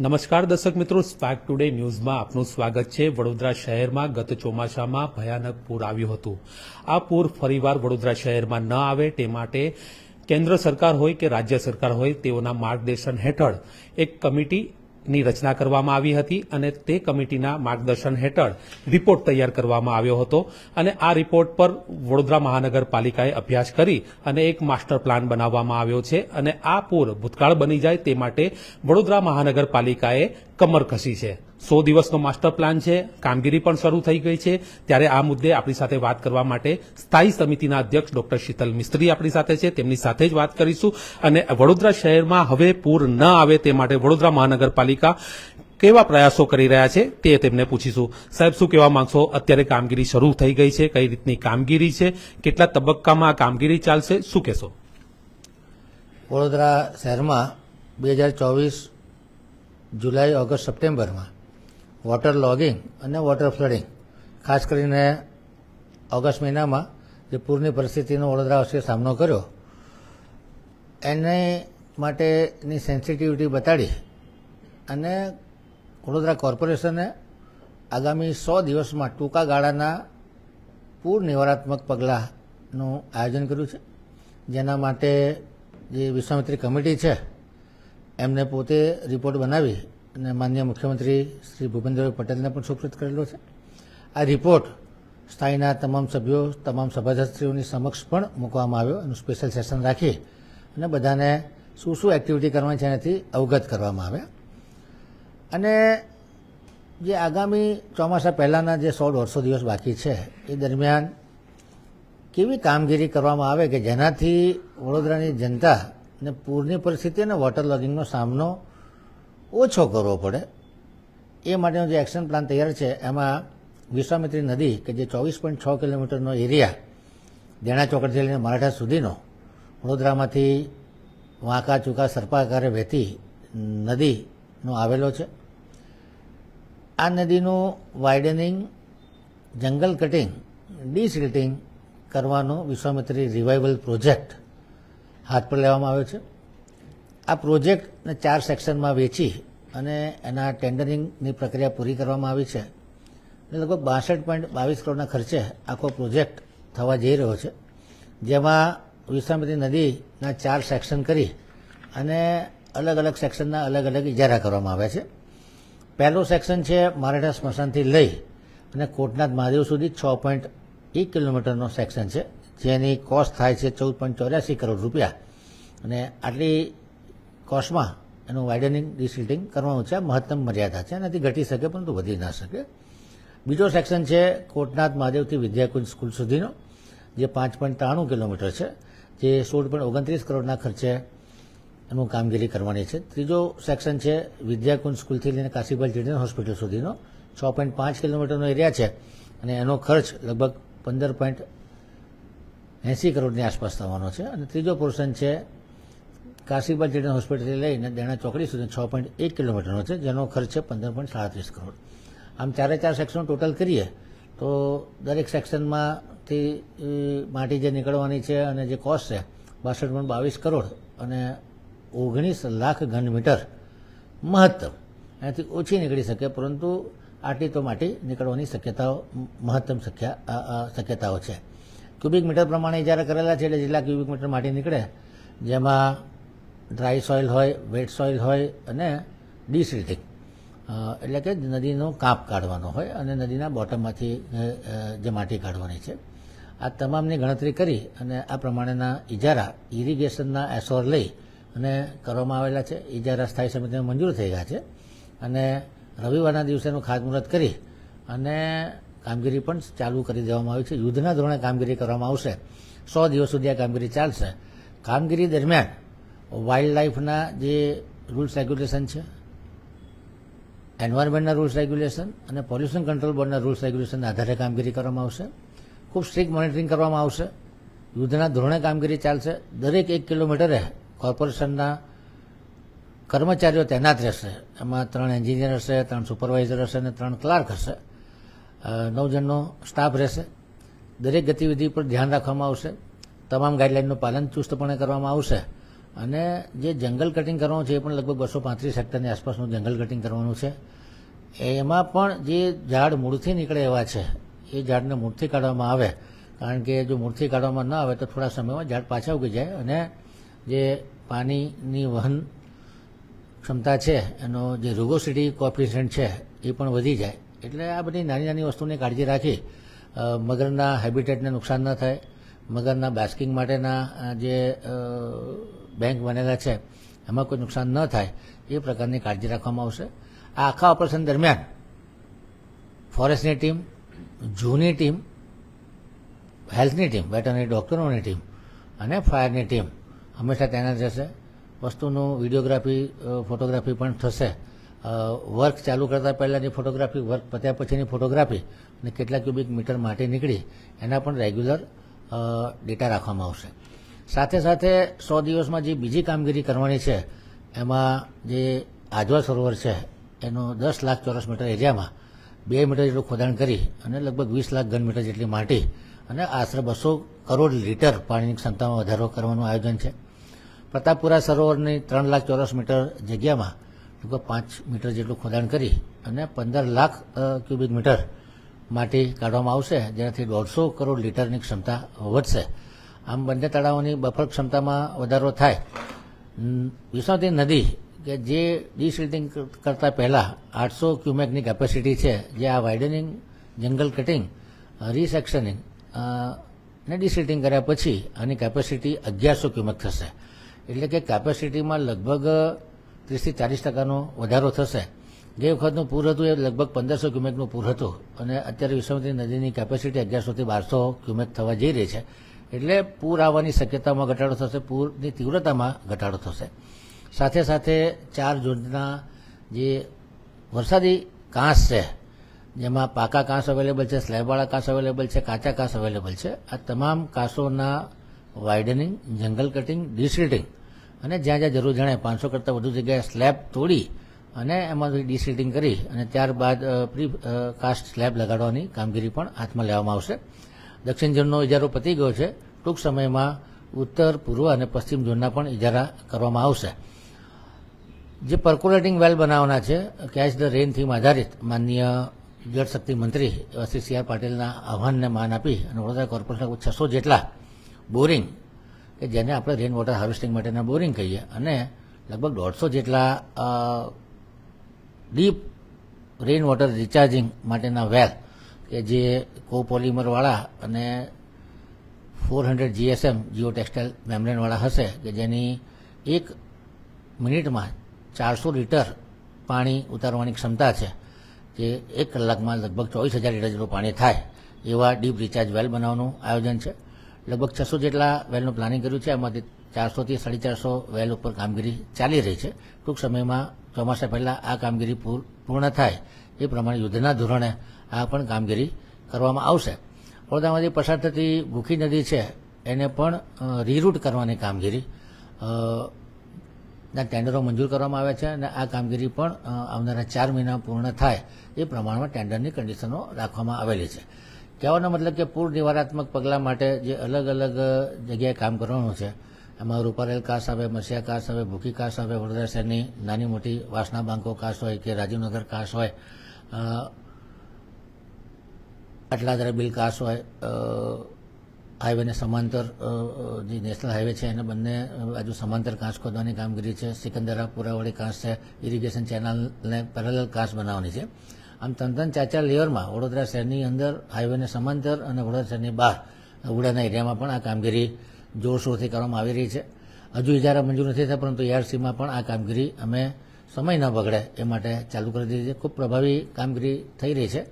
નમસ્કાર દર્શક મિત્રો સ્પાર્ક ટુડે ન્યૂઝમાં આપનું સ્વાગત છે. વડોદરા શહેરમાં ગત ચોમાસામાં ભયાનક પૂર આવ્યું હતું. આ પૂર ફરીવાર વડોદરા શહેરમાં ન આવે તે માટે કેન્દ્ર સરકાર હોય કે રાજ્ય સરકાર હોય તેઓના માર્ગદર્શન હેઠળ એક કમિટીની રચના કરવામાં આવી હતી અને તે કમિટીના માર્ગદર્શન હેઠળ રિપોર્ટ તૈયાર કરવામાં આવ્યો હતો અને આ રિપોર્ટ પર વડોદરા મહાનગરપાલિકાએ અભ્યાસ કરી અને એક માસ્ટર પ્લાન બનાવવામાં આવ્યો છે અને આ પૂર ભૂતકાળ બની જાય તે માટે વડોદરા મહાનગરપાલિકાએ કમર કસી છે. સો દિવસનો માસ્ટર પ્લાન છે, કામગીરી પણ શરૂ થઈ ગઈ છે. ત્યારે આ મુદ્દે આપણી સાથે વાત કરવા માટે સ્થાયી સમિતિના અધ્યક્ષ ડોક્ટર શીતલ મિસ્ત્રી આપણી સાથે છે. તેમની સાથે જ વાત કરીશું. અને વડોદરા શહેરમાં હવે પૂર ન આવે તે માટે વડોદરા મહાનગરપાલિકા કેવા પ્રયાસો કરી રહ્યા છે તે તેમને પૂછીશું. સાહેબ, શું કહેવા માંગશો? અત્યારે કામગીરી શરૂ થઈ ગઈ છે. કઈ રીતની કામગીરી છે? કેટલા તબક્કામાં આ કામગીરી ચાલશે? શું કહેશો? વડોદરા શહેરમાં બે હજાર ચોવીસ જુલાઈ, ઓગસ્ટ, સપ્ટેમ્બરમાં વોટર લોગિંગ અને વોટર ફ્લડિંગ ખાસ કરીને ઓગસ્ટ મહિનામાં જે પૂરની પરિસ્થિતિનો વડોદરાવાસીએ સામનો કર્યો, એને માટેની સેન્સિટિવિટી બતાડી અને વડોદરા કોર્પોરેશને આગામી સો દિવસમાં ટૂંકા ગાળાના પૂર નિવારાત્મક પગલાંનું આયોજન કર્યું છે. જેના માટે જે વિશ્વામિત્રી કમિટી છે, એમને પોતે રિપોર્ટ બનાવી અને માન્ય મુખ્યમંત્રી શ્રી ભૂપેન્દ્રભાઈ પટેલને પણ સુપ્રત કરેલો છે. આ રિપોર્ટ સ્થાયીના તમામ સભ્યો, તમામ સભાસદશ્રીઓની સમક્ષ પણ મૂકવામાં આવ્યો એનું સ્પેશિયલ સેશન રાખી અને બધાને શું શું એક્ટિવિટી કરવાની છે એનાથી અવગત કરવામાં આવ્યા. અને જે આગામી ચોમાસા પહેલાંના જે સો દોઢસો દિવસ બાકી છે, એ દરમિયાન કેવી કામગીરી કરવામાં આવે કે જેનાથી વડોદરાની જનતા ને પૂરની પરિસ્થિતિ અને વોટર લોગિંગનો સામનો ઓછો કરવો પડે. એ માટેનો જે એક્શન પ્લાન તૈયાર છે, એમાં વિશ્વામિત્રી નદી, કે જે ચોવીસ પોઈન્ટ છ કિલોમીટરનો એરિયા, દેણા ચોકડથી લઈને મરાઠા સુધીનો, વડોદરામાંથી વાંકા, ચૂકા સર્પાકારે વહેતી નદીનો આવેલો છે. આ નદીનું વાઇડનિંગ જંગલ કટિંગ ડીસિલ્ટિંગ કરવાનો વિશ્વામિત્રી રિવાઇવલ પ્રોજેક્ટ હાથ પર લેવામાં આવ્યો છે. આ પ્રોજેક્ટને ચાર સેક્શનમાં વેચી અને એના ટેન્ડરિંગની પ્રક્રિયા પૂરી કરવામાં આવી છે. અને લગભગ બાસઠ પોઈન્ટ બાવીસ કરોડના ખર્ચે આખો પ્રોજેક્ટ થવા જઈ રહ્યો છે. જેમાં વિશ્વામિત્રી નદીના ચાર સેક્શન કરી અને અલગ અલગ સેક્શનના અલગ અલગ ઇજારા કરવામાં આવ્યા છે. પહેલું સેક્શન છે મરાઠા સ્મશાનથી લઈ અને કોટનાથ મહાદેવ સુધી છ પોઈન્ટ એક કિલોમીટરનો સેક્શન છે. જેની કોસ્ટ થાય છે ચૌદ પોઈન્ટ ચોર્યાસી કરોડ રૂપિયા. અને આટલી કોસ્ટમાં એનું વાઇડનિંગ ડિસિલ્ટિંગ કરવાનું છે. મહત્તમ મર્યાદા છે. એનાથી ઘટી શકે પરંતુ વધી ના શકે. બીજો સેક્શન છે કોટનાથ મહાદેવથી વિદ્યાકુંજ સ્કૂલ સુધીનો, જે પાંચ પોઈન્ટ ત્રાણું કિલોમીટર છે, જે સોળ પોઈન્ટ ઓગણત્રીસ કરોડના ખર્ચે એનું કામગીરી કરવાની છે. ત્રીજો સેક્શન છે વિદ્યાકુંજ સ્કૂલથી લઈને કાશીભાઈ ચિલ્ડ્રન હોસ્પિટલ સુધીનો, છ પોઈન્ટ પાંચ કિલોમીટરનો એરિયા છે અને એનો ખર્ચ લગભગ પંદર પોઈન્ટ એંસી કરોડની આસપાસ થવાનો છે. અને ત્રીજો પોર્શન છે કાશીબાગ ચિલ્ડ્રન હોસ્પિટલથી લઈને દેણા ચોકડી સુધી છ પોઈન્ટ એક કિલોમીટરનો છે, જેનો ખર્ચ છે પંદર પોઈન્ટ સાડત્રીસ કરોડ. આમ ચારે ચાર સેક્શન ટોટલ કરીએ, તો દરેક સેક્શનમાંથી માટી જે નીકળવાની છે અને જે કોસ્ટ છે, બાસઠ પોઈન્ટ બાવીસ કરોડ અને ઓગણીસ લાખ ઘન મીટર મહત્તમ. એનાથી ઓછી નીકળી શકે, પરંતુ આટલી તો માટી નીકળવાની શક્યતાઓ, મહત્તમ શક્યતાઓ છે. ક્યુબિક મીટર પ્રમાણે ઇજારા કરેલા છે એટલે જેટલા ક્યુબિક મીટર માટી નીકળે, જેમાં ડ્રાય સોઇલ હોય વેટ સોઇલ હોય અને ડિસિલ્ટિંગ એટલે કે નદીનો કાપ કાઢવાનો હોય અને નદીના બોટમમાંથી જે માટી કાઢવાની છે. આ તમામની ગણતરી કરી અને આ પ્રમાણેના ઇજારા ઇરિગેશનના એસોર લઈ અને કરવામાં આવેલા છે. ઇજારા સ્થાયી સમિતિને મંજૂર થઈ ગયા છે. અને રવિવારના દિવસેનું ખાતમુહૂર્ત કરી અને કામગીરી પણ ચાલુ કરી દેવામાં આવી છે. યુદ્ધના ધોરણે કામગીરી કરવામાં આવશે. સો દિવસ સુધી આ કામગીરી ચાલશે. કામગીરી દરમિયાન વાઇલ્ડ લાઈફના જે રૂલ્સ રેગ્યુલેશન છે એન્વાયરમેન્ટના રૂલ્સ રેગ્યુલેશન અને પોલ્યુશન કંટ્રોલ બોર્ડના રૂલ્સ રેગ્યુલેશનના આધારે કામગીરી કરવામાં આવશે. ખૂબ સ્ટ્રિક્ટ મોનિટરિંગ કરવામાં આવશે. યુદ્ધના ધોરણે કામગીરી ચાલશે. દરેક એક કિલોમીટરે કોર્પોરેશનના કર્મચારીઓ તૈનાત રહેશે. એમાં ત્રણ એન્જિનિયર હશે, ત્રણ સુપરવાઇઝર હશે અને ત્રણ ક્લાર્ક હશે. નવ જણનો સ્ટાફ રહેશે. દરેક ગતિવિધિ પર ધ્યાન રાખવામાં આવશે. તમામ ગાઈડલાઇનનું પાલન ચુસ્તપણે કરવામાં આવશે. અને જે જંગલ કટિંગ કરવાનું છે એ પણ લગભગ બસો પાંત્રીસ હેક્ટરની આસપાસનું જંગલ કટિંગ કરવાનું છે. એમાં પણ જે ઝાડ મૂળથી નીકળે એવા છે, એ ઝાડને મૂળથી કાઢવામાં આવે. કારણ કે જો મૂળથી કાઢવામાં ન આવે તો થોડા સમયમાં ઝાડ પાછા ઉગી જાય અને જે પાણીની વહન ક્ષમતા છે, એનો જે રૂગોસિટી કોફિશિયન્ટ છે, એ પણ વધી જાય. એટલે આ બધી નાની નાની વસ્તુની કાળજી રાખી મગરના હેબિટેટને નુકસાન ન થાય, મગરના બાસ્કિંગ માટેના જે બેંક બનેલા છે, એમાં કોઈ નુકસાન ન થાય, એ પ્રકારની કાળજી રાખવામાં આવશે. આ આખા ઓપરેશન દરમિયાન ફોરેસ્ટની ટીમ, જૂની ટીમ, હેલ્થની ટીમ, વેટરનરી ડૉક્ટરોની ટીમ અને ફાયરની ટીમ હંમેશા તૈનાત રહેશે. વસ્તુનું વિડીયોગ્રાફી ફોટોગ્રાફી પણ થશે. વર્ક ચાલુ કરતાં પહેલાંની ફોટોગ્રાફી, વર્ક પત્યા પછીની ફોટોગ્રાફી અને કેટલા ક્યુબિક મીટર માટી નીકળી, એના પણ રેગ્યુલર ડેટા રાખવામાં આવશે. સાથે સાથે સો દિવસમાં જે બીજી કામગીરી કરવાની છે, એમાં જે આજવા સરોવર છે, એનો દસ લાખ ચોરસ મીટર એરિયામાં બે મીટર જેટલું ખોદાણ કરી અને લગભગ વીસ લાખ ઘન મીટર જેટલી માટી અને આશરે બસો કરોડ લીટર પાણીની ક્ષમતામાં વધારો કરવાનું આયોજન છે. પ્રતાપપુરા સરોવરની ત્રણ લાખ ચોરસ મીટર જગ્યામાં લગભગ પાંચ મીટર જેટલું ખોદાણ કરી અને પંદર લાખ ક્યુબિક મીટર માટી કાઢવામાં આવશે, જેનાથી દોઢસો કરોડ લીટરની ક્ષમતા વધશે. આમ બંને તળાવોની બફર ક્ષમતામાં વધારો થાય. હમ, નદી કે જે ડિસિલ્ટિંગ કરતાં પહેલાં આઠસો ક્યુમેકની કેપેસિટી છે જે આ વાઇડનિંગ જંગલ કટિંગ રિસેક્શનિંગ ને ડિસિલ્ટિંગ કર્યા પછી આની કેપેસિટી અગિયારસો ક્યુમેક થશે. એટલે કે કેપેસિટીમાં લગભગ ત્રીસથી ચાલીસ ટકાનો વધારો થશે. જે વખતનું પૂર હતું એ લગભગ પંદરસો ક્યુમેકનું પૂર હતું અને અત્યારે વિશ્વમતી નદીની કેપેસિટી અગિયારસોથી બારસો ક્યુમેક થવા જઈ રહી છે. એટલે પૂર આવવાની શક્યતામાં ઘટાડો થશે, પૂરની તીવ્રતામાં ઘટાડો થશે. સાથે સાથે ચાર ઝોનના જે વરસાદી કાંસ છે, જેમાં પાકા કાંસ અવેલેબલ છે, સ્લેબવાળા કાંસ અવેલેબલ છે, કાચા કાંસ અવેલેબલ છે, આ તમામ કાંસોના વાઇડનિંગ જંગલ કટિંગ ડિસિલ્ટિંગ અને જ્યાં જ્યાં જરૂર જણાય, પાંચસો કરતાં વધુ જગ્યાએ સ્લેબ તોડી અને એમાંથી ડિસિલ્ટિંગ કરી અને ત્યારબાદ પ્રી કાસ્ટ સ્લેબ લગાડવાની કામગીરી પણ હાથમાં લેવામાં આવશે. દક્ષિણ ઝોનનો ઇજારો પતી ગયો છે. ટૂંક સમયમાં ઉત્તર, પૂર્વ અને પશ્ચિમ ઝોનના પણ ઇજારા કરવામાં આવશે. જે પર્કોલેટિંગ વેલ બનાવવાના છે કેચ ધ રેન થીમ આધારિત, માનનીય જળશક્તિ મંત્રી શ્રી સી આર પાટીલના આહવાનને માન આપી અને વડોદરા કોર્પોરેશન છસો જેટલા બોરિંગ કે જેને આપણે રેન વોટર હાર્વેસ્ટિંગ માટેના બોરિંગ કહીએ અને લગભગ દોઢસો જેટલા ડીપ રેન વોટર રિચાર્જિંગ માટેના વેલ કે જે કોપોલિમરવાળા અને four hundred GSM geo textile મેમ્બ્રેનવાળા હશે, કે જેની એક મિનિટમાં ચારસો લીટર પાણી ઉતારવાની ક્ષમતા છે, જે એક કલાકમાં લગભગ ચોવીસ હજાર લીટર જેટલું પાણી થાય, એવા ડીપ રિચાર્જ વેલ બનાવવાનું આયોજન છે. લગભગ છસો જેટલા વેલનું પ્લાનિંગ કર્યું છે એમાંથી ચારસોથી સાડી ચારસો વેલ ઉપર કામગીરી ચાલી રહી છે. ટૂંક સમયમાં ચોમાસા પહેલાં આ કામગીરી પૂર- પૂર્ણ થાય, એ પ્રમાણે યુદ્ધના ધોરણે આ પણ કામગીરી કરવામાં આવશે. વડોદરામાંથી પસાર થતી ભૂખી નદી છે, એને પણ રીરૂટ કરવાની કામગીરી ના ટેન્ડરો મંજૂર કરવામાં આવ્યા છે અને આ કામગીરી પણ આવનારા ચાર મહિના પૂર્ણ થાય એ પ્રમાણમાં ટેન્ડરની કન્ડિશનો રાખવામાં આવેલી છે. કહેવાનો મતલબ કે પૂર નિવારાત્મક પગલાં માટે જે અલગ અલગ જગ્યાએ કામ કરવાનું છે, એમાં રૂપારેલ કાસ આવે મસિયા કાસ આવે, ભૂખી કાસ આવે, વડોદરા શહેરની નાની મોટી વાસણા બાંકો કાસ હોય કે રાજીવનગર કાસ હોય આટલાદરા બિલ કાસ હોય હાઈવેને સમાંતર જે નેશનલ હાઈવે છે એને બંને બાજુ સમાંતર કાંસ ખોદવાની કામગીરી છે. સિકંદરા, પુરાવાળી કાંસ છે. ઇરિગેશન ચેનલને પેરેલલ કાંસ બનાવવાની છે. આમ ત્રણ ત્રણ ચાર ચાર લેયરમાં વડોદરા શહેરની અંદર હાઈવેને સમાંતર અને વડોદરા શહેરની બહાર, ઉડાના એરિયામાં પણ આ કામગીરી જોરશોરથી કરવામાં આવી રહી છે. હજુ ઇજારા મંજૂર નથી થયા, પરંતુ એઆરસીમાં પણ આ કામગીરી અમે સમય ન બગડે એ માટે ચાલુ કરી દીધી છે. ખૂબ પ્રભાવી કામગીરી થઈ રહી છે.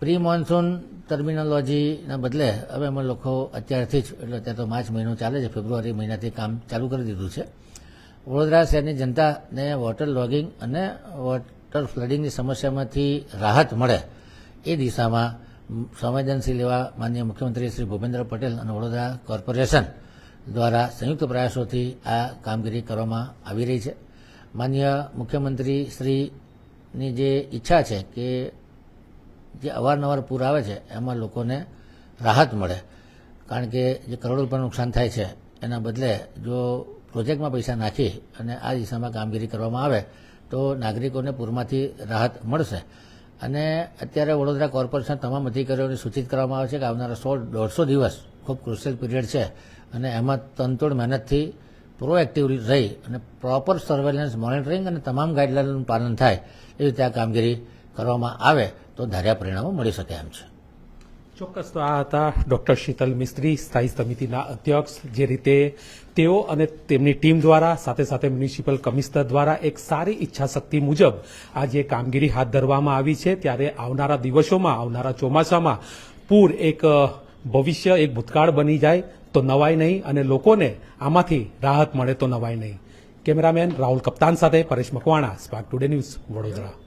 પ્રી મોન્સૂન ટર્મિનોલોજીના બદલે હવે અમે લોકો અત્યારથી જ, એટલે અત્યારે તો માર્ચ મહિનો ચાલે છે, ફેબ્રુઆરી મહિનાથી કામ ચાલુ કરી દીધું છે. વડોદરા શહેરની જનતાને વોટર લોગિંગ અને વોટર ફ્લડિંગની સમસ્યામાંથી રાહત મળે એ દિશામાં સંવેદનશીલ એવા માનનીય મુખ્યમંત્રી શ્રી ભૂપેન્દ્ર પટેલ અને વડોદરા કોર્પોરેશન દ્વારા સંયુક્ત પ્રયાસોથી આ કામગીરી કરવામાં આવી રહી છે. માનનીય મુખ્યમંત્રી શ્રીની જે ઈચ્છા છે કે જે અવારનવાર પૂર આવે છે, એમાં લોકોને રાહત મળે. કારણ કે જે કરોડો રૂપિયાનું નુકસાન થાય છે, એના બદલે જો પ્રોજેક્ટમાં પૈસા નાખી અને આ દિશામાં કામગીરી કરવામાં આવે, તો નાગરિકોને પૂરમાંથી રાહત મળશે. અને અત્યારે વડોદરા કોર્પોરેશન તમામ અધિકારીઓને સૂચિત કરવામાં આવે છે કે આવનારા સો દોઢસો દિવસ ખૂબ ક્રુશિયલ પીરિયડ છે અને એમાં તનતોડ મહેનતથી પ્રોએક્ટિવ રહી અને પ્રોપર સર્વેલન્સ મોનિટરિંગ અને તમામ ગાઈડલાઇનનું પાલન થાય એ રીતે આ કામગીરી કરવામાં આવે તો ધાર્યા પરિણામો મળી શકે એમ છે. ચોક્કસ તો આ હતા ડોક્ટર શીતલ મિસ્ત્રી, સ્થાયી સમિતિના અધ્યક્ષ, જે રીતે તેઓ અને તેમની ટીમ દ્વારા, સાથે સાથે મ્યુનિસિપલ કમિશનર દ્વારા એક સારી ઈચ્છા શક્તિ મુજબ આ જે કામગીરી હાથ ધરવામાં આવી છે, ત્યારે આવનારા દિવસોમાં, આવનારા ચોમાસામાં પૂર એક ભવિષ્ય એક ભૂતકાળ બની જાય તો નવાઈ નહીં અને લોકોને આમાંથી રાહત મળે તો નવાઈ નહીં. કેમેરામેન રાહુલ કપ્તાન સાથે Paresh Makwana, spark today news Vadodara.